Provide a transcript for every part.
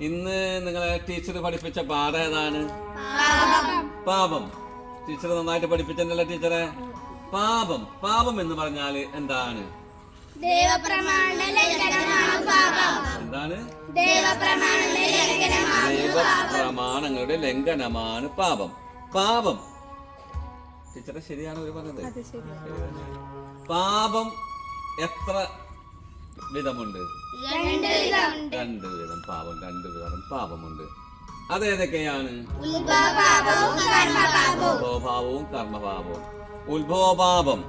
ഇന്ന് നിങ്ങളെ ടീച്ചർ പഠിപ്പിച്ച പാഠം ഏതാണ്? പാപം. ടീച്ചർ നന്നായിട്ട് പഠിപ്പിച്ചല്ലോ ടീച്ചറെ? പാപം. പാപം എന്ന് പറഞ്ഞാൽ എന്താണ്? എന്താണ്? ദൈവപ്രമാണങ്ങളുടെ ലംഘനമാണ് പാപം. പാപം. ടീച്ചറെ ശരിയാണ് ഒരു പറഞ്ഞത്. പാപം എത്ര വിധമുണ്ട്? രണ്ട് വിധം പാപം രണ്ട് വിധം പാപമുണ്ട്. അതേതൊക്കെയാണ്? ഉത്ഭവഭാവവും കർമ്മഭാവവും ഉത്ഭവപാപം.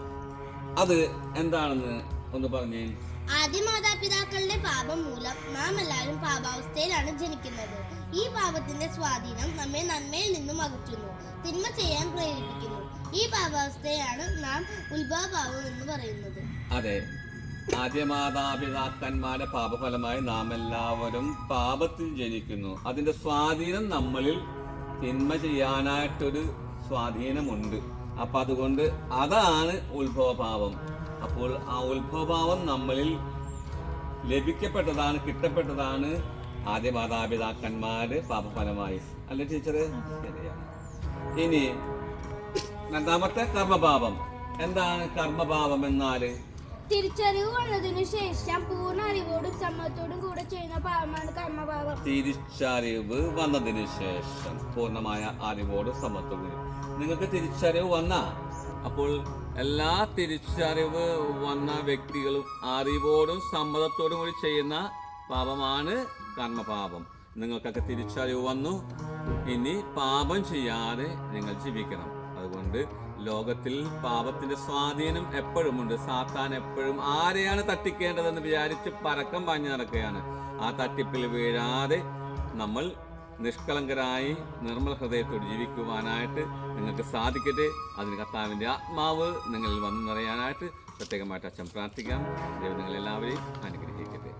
അത് എന്താണെന്ന് ഒന്ന് പറഞ്ഞേ. ആദ്യ മാതാപിതാക്കളുടെ പാപം മൂലം നാം എല്ലാവരും പാപാവസ്ഥയിലാണ് ജനിക്കുന്നത്. ഈ പാപത്തിന്റെ സ്വാധീനം നമ്മെ നന്മയിൽ നിന്നും അകറ്റുന്നു തിന്മ ചെയ്യാൻ പ്രേരിപ്പിക്കുന്നു. ഈ പാപാവസ്ഥയാണ് നാം ഉത്ഭവപാപം എന്ന് പറയുന്നത്. അതെ. ആദ്യ മാതാപിതാക്കന്മാരുടെ പാപഫലമായി നാം എല്ലാവരും പാപത്തിൽ ജനിക്കുന്നു. അതിന്റെ സ്വാധീനം നമ്മളിൽ തിന്മ ചെയ്യാനായിട്ടൊരു സ്വാധീനമുണ്ട്. അപ്പൊ അതുകൊണ്ട് അതാണ് ഉത്ഭവഭാവം. അപ്പോൾ ആ ഉത്ഭവഭാവം നമ്മളിൽ ലഭിക്കപ്പെട്ടതാണ് കിട്ടപ്പെട്ടതാണ് ആദ്യ മാതാപിതാക്കന്മാര് പാപഫലമായി. അല്ല ടീച്ചറ്? ശരിയാണ്. ഇനി രണ്ടാമത്തെ കർമ്മഭാവം. എന്താണ് കർമ്മഭാവം എന്നാൽ തിരിച്ചറിവ് വന്നതിനു ശേഷം പൂർണ അറിവോടും സമ്മതത്തോടും കൂടെ ചെയ്യുന്ന പാപമാണ് കർമ്മപാപം. തിരിച്ചറിവ് വന്നതിന് ശേഷം പൂർണമായ അറിവോടും സമ്മതത്തോടും നിങ്ങൾക്ക് തിരിച്ചറിവ് വന്ന? അപ്പോൾ എല്ലാ തിരിച്ചറിവ് വന്ന വ്യക്തികളും അറിവോടും സമ്മതത്തോടും കൂടി ചെയ്യുന്ന പാപമാണ് കർമ്മപാപം. നിങ്ങൾക്കൊക്കെ തിരിച്ചറിവ് വന്നു. ഇനി പാപം ചെയ്യാതെ നിങ്ങൾ ജീവിക്കണം. അതുകൊണ്ട് ലോകത്തിൽ പാപത്തിന്റെ സ്വാധീനം എപ്പോഴുമുണ്ട് സാത്താൻ എപ്പോഴും ആരെയാണ് തട്ടിക്കേണ്ടതെന്ന് വിചാരിച്ച് പരക്കം പാഞ്ഞു നടക്കുകയാണ്. ആ തട്ടിപ്പിൽ വീഴാതെ നമ്മൾ നിഷ്കളങ്കരായി നിർമ്മല ഹൃദയത്തോട് ജീവിക്കുവാനായിട്ട് നിങ്ങൾക്ക് സാധിക്കട്ടെ. അതിന് കർത്താവിന്റെ ആത്മാവ് നിങ്ങളിൽ വന്നു നിറയാനായിട്ട് പ്രത്യേകമായിട്ട് അച്ഛൻ പ്രാർത്ഥിക്കാം. ദൈവം നിങ്ങളെല്ലാവരെയും അനുഗ്രഹിക്കട്ടെ.